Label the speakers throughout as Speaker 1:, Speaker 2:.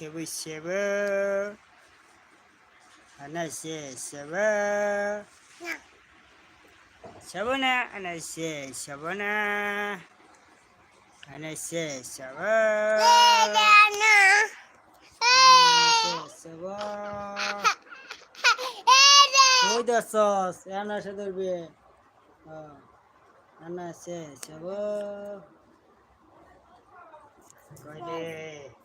Speaker 1: şıvı şıvı. Ana şey şıvı. Şabana ana şey şabana. Ana şey şıvı. Şıvı. Oy da sos. Ah, ana şey dur. Ana şey şıvı. Koydu.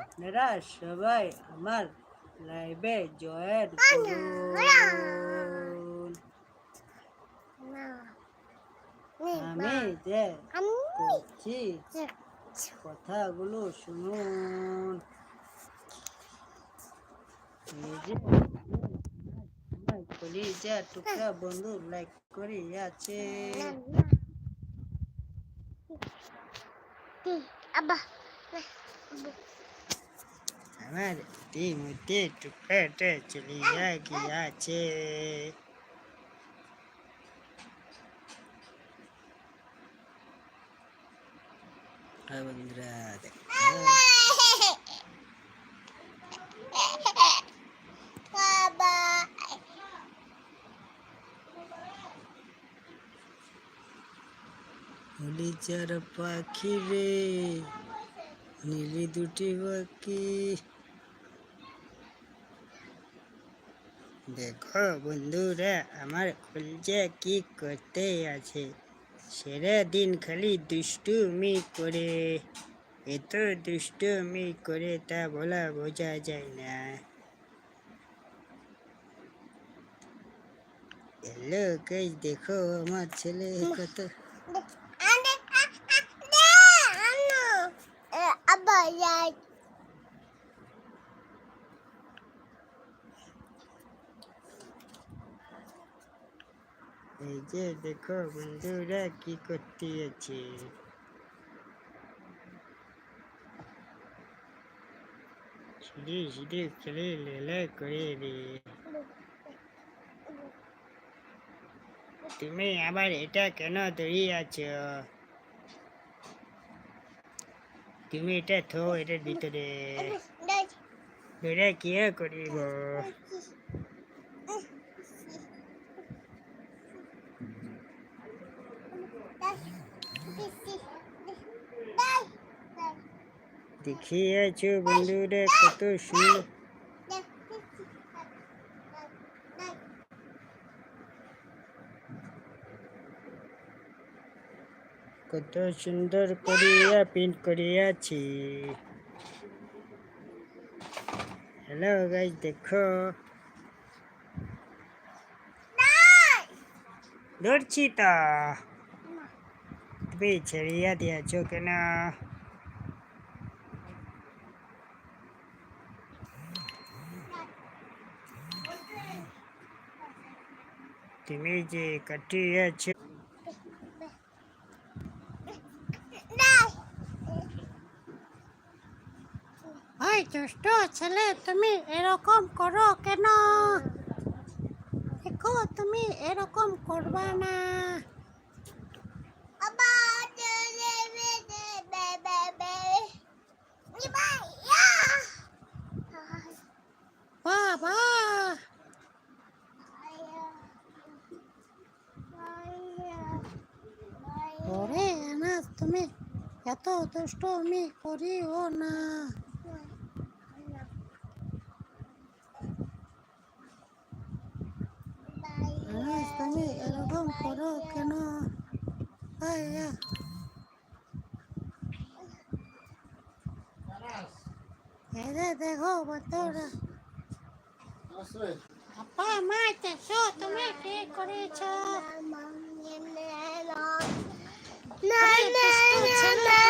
Speaker 1: আপনারা সবাই আমার লাইভে join করুন আমি যে করছি কথাগুলো শুনুন এই যে টুকরা বন্ধু লাইক করে আছে
Speaker 2: Abba.
Speaker 1: আমার টিমতে টুকরাটা চলে গিয়াছে হ্যাঁ বন্ধুরা দেখো হলিচার পাখি রে, নীলি দুটি পাখি দেখো বন্ধুরা, আমার কলজা কি করতে আছে। সেরা দিন খালি দুষ্টুমি করে। এত দুষ্টুমি করে তা বলা বোঝা যায় না। হ্যালো গাইস দেখো আমার ছেলে কত এই যে দেখো বন্ধুরা কি করতে আছে সিঁড়ি সিঁড়ি খেলে লেলে করে রে। তুমি আবার এটা কেন দাঁড়িয়ে আছো তুমি এটা থো এটার ভিতরে এটা কি করিব. দেখিয়েছো বন্ধুরা কত সুন্দর কত সুন্দর করিয়া প্রিন্ট করিয়াছি হ্যালো গাইজ দেখো ধরছি তো তুমি ছেড়িয়া দিয়াছ কেন তুমি যে কাটিয়াছ
Speaker 3: দুষ্ট ছেলে, তুমি এরকম করো কেন? দেখো, তুমি এরকম করবা না। বাবা! ওরে তুমি এত দুষ্ট আমি করিও না। তুমি এরকম করো কেন? আয়া এরে দেখো বন্ধুরা আপা মা দেখো তুমি কি করেছ?
Speaker 2: না না না না।